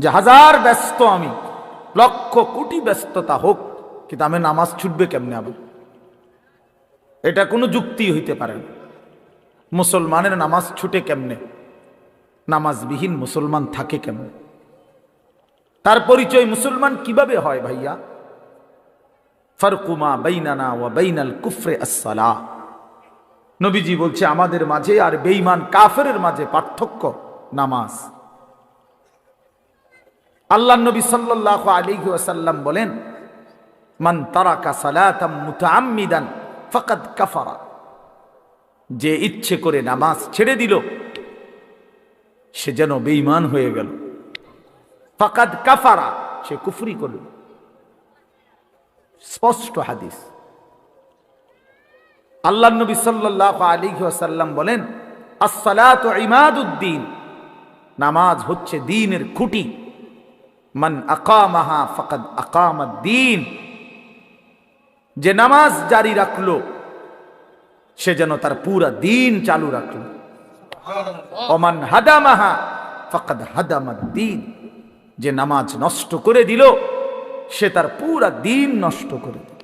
যে হাজার ব্যস্ত আমি, লক্ষ কোটি ব্যস্ততা হোক, কিন্তু আমি নামাজ ছুটবে কেমনে আবার? এটা কোনো যুক্তি হইতে পারে না। মুসলমানের নামাজ ছুটে কেমনে? নামাজবিহীন মুসলমান থাকে কেমনে? তার পরিচয় মুসলমান কীভাবে হয় ভাইয়া? ফারকুমা বাইনানা ওয়া বাইনাল কুফরে আসসালা। নবীজি বলছে, আমাদের মাঝে আর বেঈমান কাফেরের মাঝে পার্থক্য নামাজ। আল্লাহ নবী সাল্লাল্লাহু আলাইহি ওয়াসাল্লাম বলেন, মান তারাকা সালাতাম মুতাআম্মিদান ফাকাদ কাফারা। যে ইচ্ছে করে নামাজ ছেড়ে দিল, সে যেন বেঈমান হয়ে গেল। ফাকাদ কাফারা, সে কুফরি করল। স্পষ্ট হাদিস। আল্লাহ নবী সাল্লাল্লাহু আলাইহি ওয়াসাল্লাম বলেন, আসসালাতু ইমাদুদ্দিন নামাজ হচ্ছে দ্বীনের খুঁটি। মান আকামাহা ফাকাদ আকামাদ্দিন যে নামাজ জারি রাখল সে যেন তার পুরা দিন চালু রাখল। অমান হাদামাহা ফাকাদ হাদামাদ্দিন যে নামাজ নষ্ট করে দিল সে তার পুরা দিন নষ্ট করে দিল।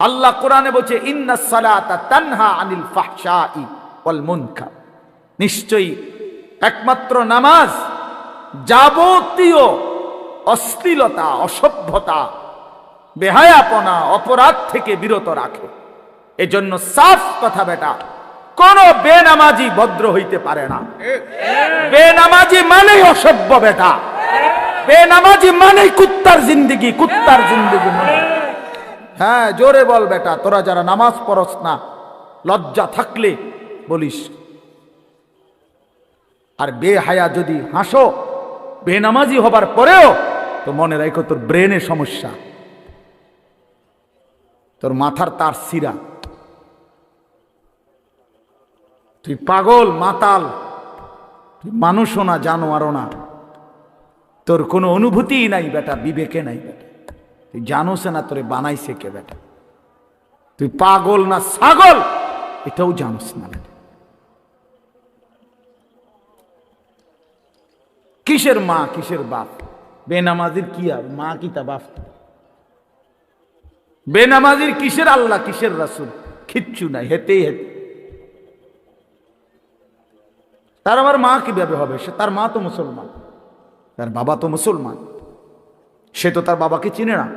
আল্লাহ কোরআনে বলছে ইন্না সালাতা তানহা আনিল ফাহশাই ওয়াল মুনকার। নিশ্চয়ই একমাত্র নামাজ যাবতীয় অশ্লীলতা, অসভ্যতা, বেহায়াপনা, অপরাধ থেকে বিরত রাখে। এজন্য সাফ কথা বেটা, কোন বেনামাজি ভদ্র হইতে পারে না। বেনামাজি মানে অসভ্য বেটা। বেনামাজি মানেই কুত্তার জিন্দিগি কুত্তার জিন্দিগি মানে। হ্যাঁ জোরে বল বেটা, তোরা যারা নামাজ পড়স না, লজ্জা থাকলে বলিস। আর বেহায়া যদি হাসো বেনামাজি হবার পরেও তো মনে রাখো তোর ব্রেনের সমস্যা। তোর মাথার তার সিরা তুই পাগল, মাতাল। তুই মানুষও না, জানোয়ারও না। তোর কোনো অনুভূতিই নাই বেটা, বিবেকে নাই বেটা। তুই জানোস না তোরে বানাইছে কে বেটা। তুই পাগল না ছাগল, এটাও জানোস না বেটা কিসের মা, কিসের বাপ? বেনামাজির কি আর? মা কি তা বাপ? বেনামাজির কিসের আল্লাহ, কিসের রাসুল? কিচ্ছু নাই হেতেই হেতে তার আবার মা কীভাবে হবে? সে তার মা তো মুসলমান। তার বাবা তো মুসলমান। সে তো তার বাবাকে চিনে না।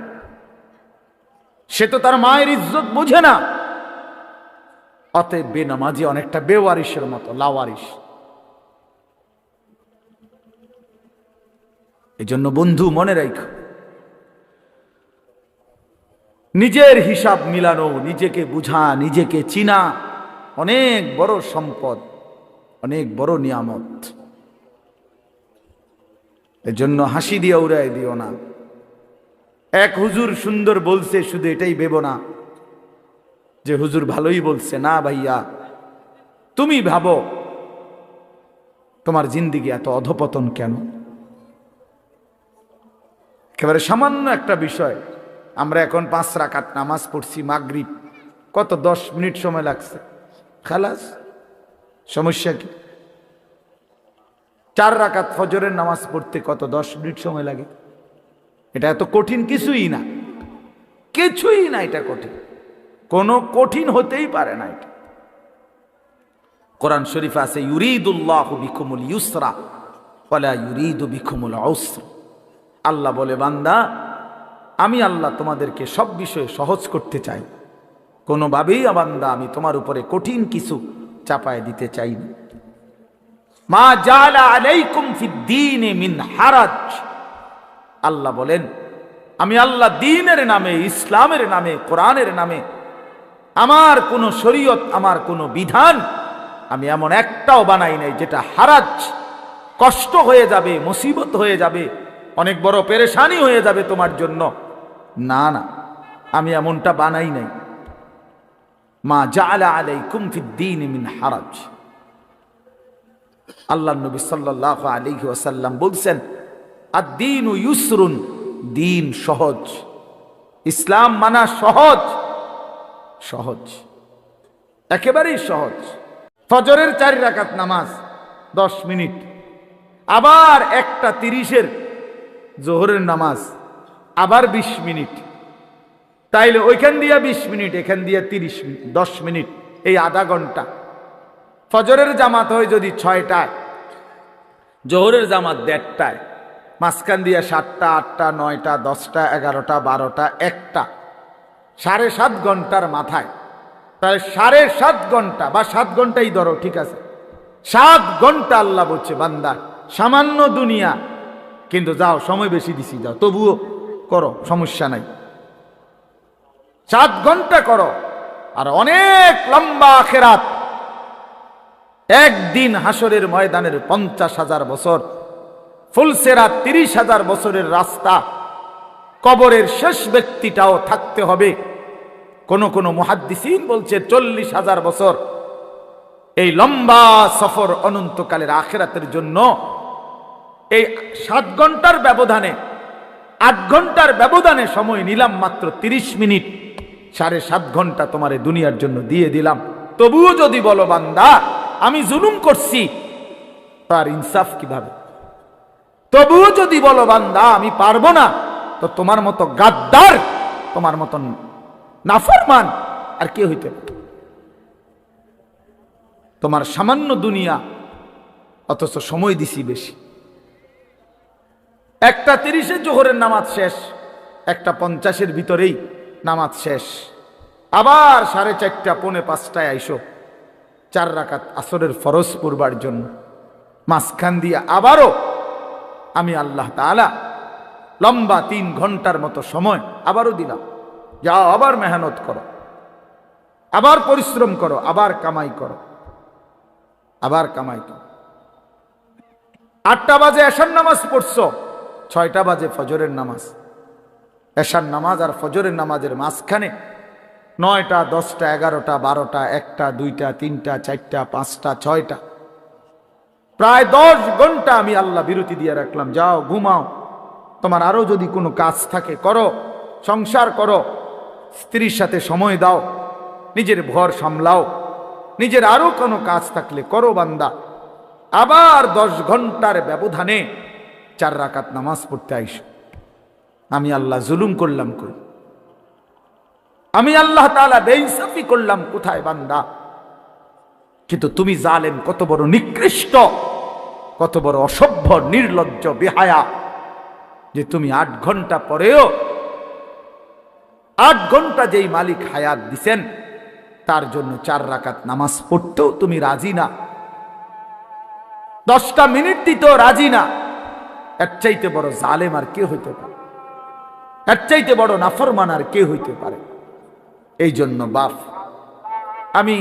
সে তো তার মায়ের ইজ্জত বোঝে না। অতএব বেনামাজি অনেকটা বেওয়ারিসের মতো লাওয়ারিস এই জন্য বন্ধু, মনে রাখ নিজের হিসাব মিলানো, নিজেকে বুঝা, নিজেকে চিনা, অনেক বড় সম্পদ, অনেক বড় নিয়ামত। এজন্য হাসি দিয়ে উড়াই দিও না। এক হুজুর সুন্দর বলছে, শুধু এটাই ভেবো না যে হুজুর ভালোই বলছে। না ভাইয়া, তুমি ভাবো, তোমার জিন্দিগি এত অধপতন কেন? একেবারে সামান্য একটা বিষয়। আমরা এখন পাঁচ রাকাত নামাজ পড়ছি মাগরিব। কত দশ মিনিট সময় লাগছে? খালাস, সমস্যা কি? চার রাকাত ফজরের নামাজ পড়তে কত দশ মিনিট সময় লাগে? এটা এত কঠিন কিছুই না। কিছুই না এটা কঠিন। কোনো কঠিন হতেই পারে না এটা। কোরআন শরীফ আছে, ইউরিদুল্লাহ বিকুমুল ইউসরা ওয়ালা ইউরিদু বিকুমুল ঔসর আল্লাহ বলে, বান্দা, আমি আল্লাহ তোমাদেরকে সব বিষয়ে সহজ করতে চাই। কোনোভাবেই বান্দা, আমি তোমার উপরে কঠিন কিছু চাপায় দিতে চাই মা মিন হারাজ। আল্লাহ বলেন, আমি আল্লাহ দিনের নামে, ইসলামের নামে, কোরআনের নামে, আমার কোনো শরীয়ত, আমার কোনো বিধান, আমি এমন একটাও বানাই নাই যেটা হারাজ, কষ্ট হয়ে যাবে, মুসিবত হয়ে যাবে অনেক বড় পেরেশানি হয়ে যাবে তোমার জন্য। না না, আমি এমনটা বানাই নাই। মা জালা আলাইকুম ফিদ্দিন মিন হারাজ। আল্লাহ নবী সাল্লাহ আলাইহি ওয়াসাল্লাম বলছেন আর দিন ইউসরুন, দিন সহজ। ইসলাম মানা সহজ। সহজ। একেবারেই সহজ। ফজরের চারি রাকাত নামাজ দশ মিনিট। আবার একটা তিরিশের জোহরের নামাজ, আবার বিশ মিনিট। তাইলে ওইখান দিয়া বিশ মিনিট, এখান দিয়া তিরিশ মিনিট, দশ মিনিট, এই আধা ঘণ্টা। ফজরের জামাত হয় যদি ছয়টায়, জোহরের জামাত দেড়টায়, মাঝখান দিয়া সাতটা, আটটা, নয়টা, দশটা, এগারোটা, বারোটা, একটা। সাড়ে সাত ঘণ্টার মাথায়। তাহলে সাড়ে সাত ঘণ্টা বা সাত ঘন্টাই ধরো, ঠিক আছে? সাত ঘণ্টা আল্লাহ বলছে, বান্দা, সামান্য দুনিয়া কিন্তু যাও, সময় বেশি দিছি, যাও। তবুও করো, সমস্যা নাই। সাত ঘণ্টা করো, আর অনেক লম্বা খেরাত। একদিন হাসরের ময়দানের পঞ্চাশ হাজার বছর ফুলসেরা তিরিশ হাজার বছরের রাস্তা, কবরের শেষ ব্যক্তিটাও থাকতে হবে। কোন কোন মুহাদ্দিসিন বলছে, চল্লিশ হাজার বছর। এই লম্বা সফর অনন্তকালের আখেরাতের জন্য এই সাত ঘণ্টার ব্যবধানে, আট ঘণ্টার ব্যবধানে সময় নিলাম মাত্র তিরিশ মিনিট। সাড়ে সাত ঘণ্টা তোমার দুনিয়ার জন্য দিয়ে দিলাম। তবুও যদি বলো, বান্দা, আমি জুলুম করছি, তার ইনসাফ কীভাবে? তবুও যদি বলো, বান্দা, আমি পারব না, তো তোমার মতো গাদ্দার, তোমার মতন নাফরমান আর কে হইতে তোমার সামান্য দুনিয়া, অথচ সময় দিছি বেশি। একটা তিরিশে জোহরের নামাজ শেষ, একটা পঞ্চাশের ভিতরেই নামাজ শেষ। আবার সাড়ে চারটা, পৌনে পাঁচটায় আইসো, চার রাকাত আসরের ফরজ পূর্বার জন্য। মাঝখান দিয়ে আবারও আমি আল্লাহ তাআলা লম্বা তিন ঘণ্টার মতো সময় আবারও দিলাম। যাও আবার মেহনত করো, আবার পরিশ্রম করো, আবার কামাই করো, আবার কামাই করো। আটটা বাজে এশার নামাজ পড়ছো ছয়টা বাজে ফজরের নামাজ। এশার নামাজ আর ফজরের নামাজের মাঝখানে নয়টা, দশটা, এগারোটা, বারোটা, একটা, দুইটা, তিনটা, চারটা, পাঁচটা, ছয়টা। প্রায় দশ ঘণ্টা আমি আল্লাহ বিরতি দিয়ে রাখলাম, যাও, ঘুমাও। তোমার আরও যদি কোনো কাজ থাকে, করো, সংসার করো, স্ত্রীর সাথে সময় দাও, নিজের ভর সামলাও, নিজের আরও কোনো কাজ থাকলে করো বান্দা। আবার দশ ঘণ্টার ব্যবধানে চার রাকাত নামাজ পড়তে আইস। আমি আল্লাহ জুলুম করলাম কই? আমি আল্লাহ তাআলা বেইনসাফি করলাম কোথায় বান্দা? কিন্তু তুমি জালেম, কত বড় নিকৃষ্ট, কত বড় অসভ্য, নির্লজ্জ, বেহায়া যে তুমি আট ঘণ্টা পরেও, আট ঘণ্টা যেই মালিক হায়াত দিছেন, তার জন্য চার রাকাত নামাজ পড়তেও তুমি রাজি না। দশটা মিনিট দিতেও রাজি না। এর চাইতে বড় জালেম আর কে হইতে পারে? এর চাইতে বড় নাফরমান আর কে হইতে পারে? এই জন্য বাপ, আমি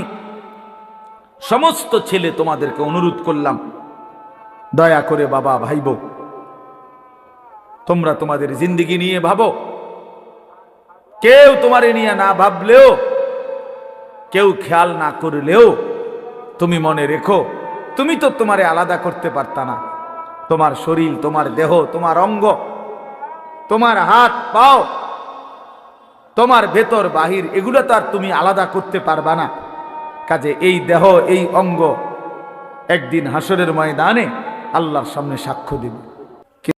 সমস্ত ছেলে তোমাদেরকে অনুরোধ করলাম, দয়া করে বাবা, ভাইব, তোমরা তোমাদের জিন্দিগি নিয়ে ভাবো। কেউ তোমারে নিয়ে না ভাবলেও, কেউ খেয়াল না করলেও, তুমি মনে রেখো, তুমি তো তোমারে আলাদা করতে পারতা না। তোমার শরীর, তোমার দেহ, তোমার অঙ্গ, তোমার হাত, পাও, তোমার ভেতর, বাহির, এগুলো তো আর তুমি আলাদা করতে পারবা না। কাজে এই দেহ, এই অঙ্গ একদিন হাসরের ময়দানে আল্লাহর সামনে সাক্ষ্য দিবে।